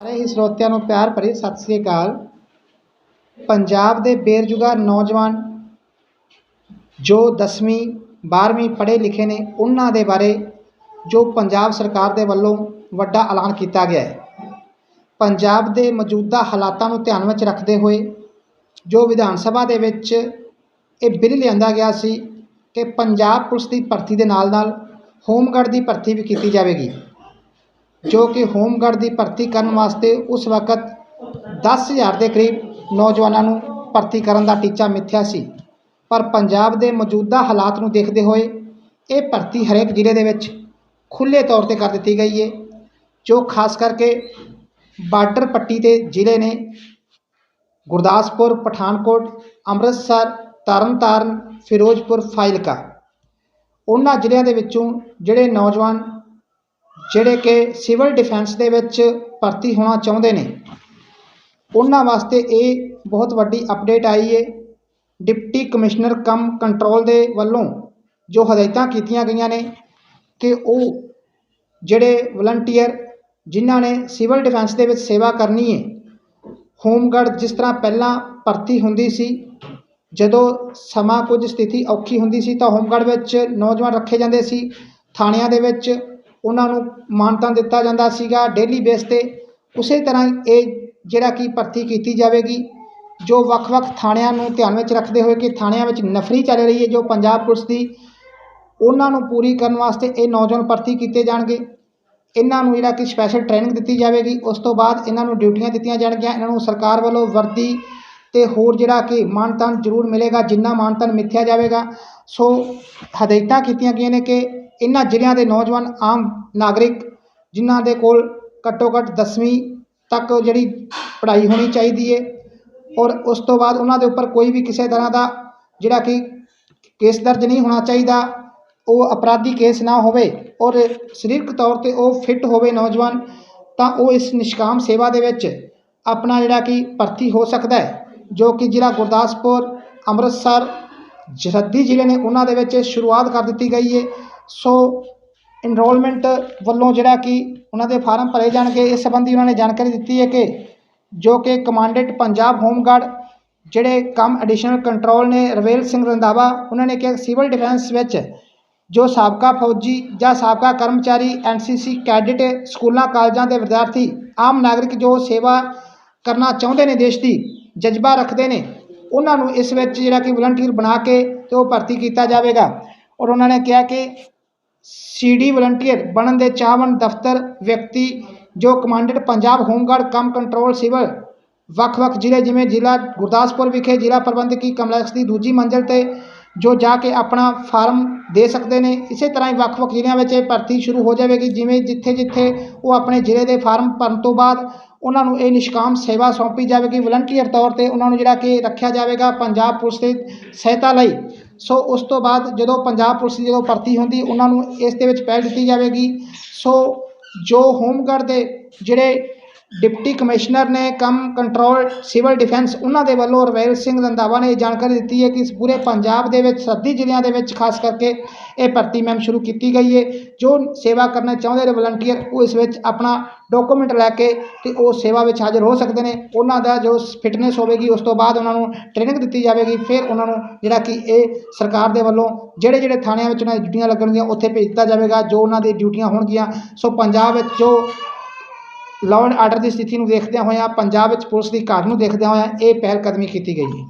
ਸਾਰੇ ਹੀ ਸਰੋਤਿਆਂ ਨੂੰ ਪਿਆਰ ਭਰੀ ਸਤਿ ਸ੍ਰੀ ਅਕਾਲ। ਪੰਜਾਬ ਦੇ ਬੇਰੁਜ਼ਗਾਰ ਨੌਜਵਾਨ ਜੋ 10ਵੀਂ 12ਵੀਂ ਪੜ੍ਹੇ ਲਿਖੇ ਨੇ, ਉਹਨਾਂ ਦੇ ਬਾਰੇ ਜੋ ਪੰਜਾਬ ਸਰਕਾਰ ਦੇ ਵੱਲੋਂ ਵੱਡਾ ਐਲਾਨ ਕੀਤਾ ਗਿਆ ਹੈ। ਪੰਜਾਬ ਦੇ ਮੌਜੂਦਾ ਹਾਲਾਤਾਂ ਨੂੰ ਧਿਆਨ ਵਿੱਚ ਰੱਖਦੇ ਹੋਏ ਜੋ ਵਿਧਾਨ ਸਭਾ ਦੇ ਵਿੱਚ ਇਹ ਬਿੱਲ ਲਿਆਂਦਾ ਗਿਆ ਸੀ ਕਿ ਪੰਜਾਬ ਪੁਲਿਸ ਦੀ ਭਰਤੀ ਦੇ ਨਾਲ ਨਾਲ ਹੋਮਗਾਰਡ ਦੀ ਭਰਤੀ ਵੀ ਕੀਤੀ ਜਾਵੇਗੀ। ਜੋ ਕਿ ਹੋਮਗਾਰਡ ਦੀ ਭਰਤੀ ਕਰਨ ਵਾਸਤੇ ਉਸ ਵਕਤ 10000 ਦੇ ਕਰੀਬ ਨੌਜਵਾਨਾਂ ਨੂੰ ਭਰਤੀ ਕਰਨ ਦਾ ਟੀਚਾ ਮਿੱਥਿਆ ਸੀ। ਪਰ ਪੰਜਾਬ ਦੇ ਮੌਜੂਦਾ ਹਾਲਾਤ ਨੂੰ ਦੇਖਦੇ ਹੋਏ ਇਹ ਭਰਤੀ ਹਰੇਕ ਜ਼ਿਲ੍ਹੇ ਦੇ ਵਿੱਚ ਖੁੱਲ੍ਹੇ ਤੌਰ ਤੇ ਕਰ ਦਿੱਤੀ ਗਈ ਹੈ ਜੋ ਖਾਸ ਕਰਕੇ ਬਾਰਡਰ ਪੱਟੀ ਦੇ ਜ਼ਿਲ੍ਹੇ ਨੇ ਗੁਰਦਾਸਪੁਰ, ਪਠਾਨਕੋਟ, ਅੰਮ੍ਰਿਤਸਰ, ਤਰਨਤਾਰਨ, ਫਿਰੋਜ਼ਪੁਰ, ਫਾਜ਼ਿਲਕਾ। ਉਹਨਾਂ ਜ਼ਿਲ੍ਹਿਆਂ ਦੇ ਵਿੱਚੋਂ ਜਿਹੜੇ ਨੌਜਵਾਨ ਜਿਹੜੇ ਕਿ ਸਿਵਲ ਡਿਫੈਂਸ ਦੇ ਵਿੱਚ ਭਰਤੀ ਹੋਣਾ ਚਾਹੁੰਦੇ ਨੇ। ਉਹਨਾਂ ਵਾਸਤੇ ਇਹ ਬਹੁਤ ਵੱਡੀ ਅਪਡੇਟ ਆਈ ਹੈ ਡਿਪਟੀ ਕਮਿਸ਼ਨਰ ਕਮ ਕੰਟਰੋਲ ਦੇ ਵੱਲੋਂ ਜੋ ਹਦਾਇਤਾਂ ਕੀਤੀਆਂ ਗਈਆਂ ਨੇ ਕਿ ਉਹ ਜਿਹੜੇ ਵਲੰਟੀਅਰ ਜਿਨ੍ਹਾਂ ਨੇ ਸਿਵਲ ਡਿਫੈਂਸ ਦੇ ਵਿੱਚ ਸੇਵਾ ਕਰਨੀ ਹੈ ਹੋਮਗਾਰਡ ਜਿਸ ਤਰ੍ਹਾਂ ਪਹਿਲਾਂ ਭਰਤੀ ਹੁੰਦੀ ਸੀ, ਜਦੋਂ ਸਮਾਂ ਕੁਝ ਸਥਿਤੀ ਔਖੀ ਹੁੰਦੀ ਸੀ ਤਾਂ ਹੋਮਗਾਰਡ ਵਿੱਚ ਨੌਜਵਾਨ ਰੱਖੇ ਜਾਂਦੇ ਸੀ, ਥਾਣਿਆਂ ਦੇ ਵਿੱਚ ਉਹਨਾਂ ਨੂੰ ਮਾਨਤਾਨ ਦਿੱਤਾ ਜਾਂਦਾ ਸੀਗਾ ਡੇਲੀ ਬੇਸ ਤੇ। ਉਸੇ ਤਰ੍ਹਾਂ ਇਹ ਜਿਹੜਾ ਕਿ ਭਰਤੀ ਕੀਤੀ ਜਾਵੇਗੀ, ਜੋ ਵੱਖ-ਵੱਖ ਥਾਣਿਆਂ ਨੂੰ ਧਿਆਨ ਵਿੱਚ ਰੱਖਦੇ ਹੋਏ ਕਿ ਥਾਣਿਆਂ ਵਿੱਚ ਨਫਰੀ ਚੱਲ ਰਹੀ ਹੈ, ਜੋ ਪੰਜਾਬ ਪੁਲਿਸ ਦੀ, ਉਹਨਾਂ ਨੂੰ ਪੂਰੀ ਕਰਨ ਵਾਸਤੇ ਇਹ ਨੌਜਵਾਨ ਭਰਤੀ ਕੀਤੇ ਜਾਣਗੇ। ਇਹਨਾਂ ਨੂੰ ਜਿਹੜਾ ਕਿ ਸਪੈਸ਼ਲ ਟ੍ਰੇਨਿੰਗ ਦਿੱਤੀ ਜਾਵੇਗੀ, ਉਸ ਤੋਂ ਬਾਅਦ ਇਹਨਾਂ ਨੂੰ ਡਿਊਟੀਆਂ ਦਿੱਤੀਆਂ ਜਾਣਗੀਆਂ। ਇਹਨਾਂ ਨੂੰ ਸਰਕਾਰ ਵੱਲੋਂ ਵਰਦੀ ਤੇ ਹੋਰ ਜਿਹੜਾ ਕਿ ਮਾਨਤਾਨ ਜ਼ਰੂਰ ਮਿਲੇਗਾ, ਜਿੰਨਾ ਮਾਨਤਾਨ ਮਿੱਥਿਆ ਜਾਵੇਗਾ। ਸੋ ਹਦਾਇਤਾਂ ਕੀਤੀਆਂ ਗਈਆਂ ਨੇ ਕਿ ਇਹਨਾਂ ਜ਼ਿਲ੍ਹਿਆਂ ਦੇ ਨੌਜਵਾਨ ਆਮ ਨਾਗਰਿਕ ਜਿਨ੍ਹਾਂ ਦੇ ਕੋਲ ਘੱਟੋ ਘੱਟ 10ਵੀਂ ਤੱਕ ਜਿਹੜੀ ਪੜ੍ਹਾਈ ਹੋਣੀ ਚਾਹੀਦੀ ਹੈ ਔਰ ਉਸ ਤੋਂ ਬਾਅਦ ਉਹਨਾਂ ਦੇ ਉੱਪਰ ਕੋਈ ਵੀ ਕਿਸੇ ਤਰ੍ਹਾਂ ਦਾ ਜਿਹੜਾ ਕਿ ਕੇਸ ਦਰਜ ਨਹੀਂ ਹੋਣਾ ਚਾਹੀਦਾ, ਉਹ ਅਪਰਾਧੀ ਕੇਸ ਨਾ ਹੋਵੇ ਔਰ ਸਰੀਰਕ ਤੌਰ ਤੇ ਉਹ ਫਿੱਟ ਹੋਵੇ ਨੌਜਵਾਨ, ਤਾਂ ਉਹ ਇਸ ਨਿਸ਼ਕਾਮ ਸੇਵਾ ਦੇ ਵਿੱਚ ਆਪਣਾ ਜਿਹੜਾ ਕਿ ਭਰਤੀ ਹੋ ਸਕਦਾ ਹੈ, ਜੋ ਕਿ ਜ਼ਿਲ੍ਹਾ ਗੁਰਦਾਸਪੁਰ, ਅੰਮ੍ਰਿਤਸਰ ਜਰੱਦੀ ਜ਼ਿਲ੍ਹੇ ਨੇ ਉਹਨਾਂ ਦੇ ਵਿੱਚ ਸ਼ੁਰੂਆਤ ਕਰ ਦਿੱਤੀ ਗਈ ਹੈ ਸੋ ਇਨਰੋਲਮੈਂਟ ਵੱਲੋਂ ਜਿਹੜਾ ਕਿ ਉਹਨਾਂ ਦੇ ਫਾਰਮ ਭਰੇ ਜਾਣਗੇ, ਇਸ ਸੰਬੰਧੀ ਉਹਨਾਂ ਨੇ ਜਾਣਕਾਰੀ ਦਿੱਤੀ ਹੈ ਕਿ ਜੋ ਕਿ ਕਮਾਂਡੈਂਟ ਪੰਜਾਬ ਹੋਮਗਾਰਡ ਜਿਹੜੇ ਕੰਮ ਐਡੀਸ਼ਨਲ ਕੰਟਰੋਲ ਨੇ, ਰਵੇਲ ਸਿੰਘ ਰੰਧਾਵਾ, ਉਹਨਾਂ ਨੇ ਕਿਹਾ ਸਿਵਲ ਡਿਫੈਂਸ ਵਿੱਚ ਜੋ ਸਾਬਕਾ ਫੌਜੀ ਜਾਂ ਸਾਬਕਾ ਕਰਮਚਾਰੀ ਐਨਸੀਸੀ ਕੈਡਿਟ ਸਕੂਲਾਂ, ਕਾਲਜਾਂ ਦੇ ਵਿਦਿਆਰਥੀ, ਆਮ ਨਾਗਰਿਕ ਜੋ ਸੇਵਾ ਕਰਨਾ ਚਾਹੁੰਦੇ ਨੇ, ਦੇਸ਼ ਦੀ ਜਜ਼ਬਾ ਰੱਖਦੇ ਨੇ, ਉਹਨਾਂ ਨੂੰ ਇਸ ਵਿੱਚ ਜਿਹੜਾ ਕਿ ਵਲੰਟੀਅਰ ਬਣਾ ਕੇ ਤੇ ਉਹ ਭਰਤੀ ਕੀਤਾ ਜਾਵੇਗਾ। ਔਰ ਉਹਨਾਂ ਨੇ ਕਿਹਾ ਕਿ ਸੀਡੀ ਵਲੰਟੀਅਰ ਬਣਨ ਦੇ ਚਾਹਵਨ ਦਫ਼ਤਰ ਵਿਅਕਤੀ ਜੋ commandant Punjab home guard cum control civil ਵੱਖ-ਵੱਖ ਜ਼ਿਲ੍ਹੇ ਜਿਵੇਂ ਜ਼ਿਲ੍ਹਾ ਗੁਰਦਾਸਪੁਰ ਵਿਖੇ ਜ਼ਿਲ੍ਹਾ ਪ੍ਰਬੰਧਕੀ ਕੰਪਲੈਕਸ ਦੀ ਦੂਜੀ ਮੰਜ਼ਲ ਤੇ, ਜੋ ਜਾ ਕੇ ਆਪਣਾ ਫਾਰਮ ਦੇ ਸਕਦੇ ਨੇ। ਇਸੇ ਤਰ੍ਹਾਂ ਹੀ ਵੱਖ-ਵੱਖ ਜ਼ਿਲ੍ਹਿਆਂ ਵਿੱਚ ਇਹ ਭਰਤੀ ਸ਼ੁਰੂ ਹੋ ਜਾਵੇਗੀ, ਜਿਵੇਂ ਜਿੱਥੇ-ਜਿੱਥੇ ਉਹ ਆਪਣੇ ਜ਼ਿਲ੍ਹੇ ਦੇ ਫਾਰਮ ਭਰਨ ਤੋਂ ਬਾਅਦ ਉਹਨਾਂ ਨੂੰ ਇਹ ਨਿਸ਼ਕਾਮ ਸੇਵਾ ਸੌਂਪੀ ਜਾਵੇਗੀ। ਵਲੰਟੀਅਰ ਤੌਰ ਤੇ ਉਹਨਾਂ ਨੂੰ ਜਿਹੜਾ ਕਿ ਰੱਖਿਆ ਜਾਵੇਗਾ ਪੰਜਾਬ ਪੁਲਿਸ ਦੇ ਸਹਾਇਤਾ ਲਈ। ਸੋ ਉਸ ਤੋਂ ਬਾਅਦ ਜਦੋਂ ਪੰਜਾਬ ਪੁਲਿਸ ਦੀ ਜਦੋਂ ਭਰਤੀ ਹੁੰਦੀ, ਉਹਨਾਂ ਨੂੰ ਇਸ ਦੇ ਵਿੱਚ ਪਹਿਲ ਦਿੱਤੀ ਜਾਵੇਗੀ। ਸੋ ਜੋ ਹੋਮਗਾਰਡ ਦੇ ਜਿਹੜੇ ਡਿਪਟੀ ਕਮਿਸ਼ਨਰ ਨੇ ਕਮ ਕੰਟਰੋਲ ਸਿਵਲ ਡਿਫੈਂਸ ਉਹਨਾਂ ਦੇ ਵੱਲੋਂ ਰਵੈਲ ਸਿੰਘ ਰੰਧਾਵਾ ਨੇ ਇਹ ਜਾਣਕਾਰੀ ਦਿੱਤੀ ਹੈ ਕਿ ਇਸ ਪੂਰੇ ਪੰਜਾਬ ਦੇ ਵਿੱਚ ਸਰਦੀ ਜ਼ਿਲ੍ਹਿਆਂ ਦੇ ਵਿੱਚ ਖਾਸ ਕਰਕੇ ਇਹ ਭਰਤੀ ਮੈਮ ਸ਼ੁਰੂ ਕੀਤੀ ਗਈ ਹੈ। ਜੋ ਸੇਵਾ ਕਰਨਾ ਚਾਹੁੰਦੇ ਨੇ ਵਲੰਟੀਅਰ ਉਹ ਇਸ ਵਿੱਚ ਆਪਣਾ ਡਾਕੂਮੈਂਟ ਲੈ ਕੇ ਤੇ ਉਹ ਸੇਵਾ ਵਿੱਚ ਹਾਜ਼ਰ ਹੋ ਸਕਦੇ ਨੇ। ਉਹਨਾਂ ਦਾ ਜੋ ਫਿਟਨੈਸ ਹੋਵੇਗੀ, ਉਸ ਤੋਂ ਬਾਅਦ ਉਹਨਾਂ ਨੂੰ ਟ੍ਰੇਨਿੰਗ ਦਿੱਤੀ ਜਾਵੇਗੀ। ਫਿਰ ਉਹਨਾਂ ਨੂੰ ਜਿਹੜਾ ਕਿ ਇਹ ਸਰਕਾਰ ਦੇ ਵੱਲੋਂ ਜਿਹੜੇ ਜਿਹੜੇ ਥਾਣਿਆਂ ਵਿੱਚ ਉਹਨਾਂ ਦੀ ਡਿਊਟੀਆਂ ਲੱਗਣਗੀਆਂ, ਉੱਥੇ ਭੇਜ ਦਿੱਤਾ ਜਾਵੇਗਾ। ਜੋ ਉਹਨਾਂ ਦੀ ਡਿਊਟੀਆਂ ਹੋਣਗੀਆਂ, ਸੋ ਪੰਜਾਬ ਵਿੱਚ ਜੋ ਲਾਅ ਐਂਡ ਆਰਡਰ ਦੀ ਸਥਿਤੀ ਨੂੰ ਦੇਖਦਿਆਂ ਹੋਇਆਂ ਪੰਜਾਬ ਵਿੱਚ ਪੁਲਿਸ ਦੀ ਘਾਟ ਨੂੰ ਦੇਖਦਿਆਂ ਹੋਇਆਂ ਇਹ ਪਹਿਲ ਕਦਮੀ ਕੀਤੀ ਗਈ ਹੈ।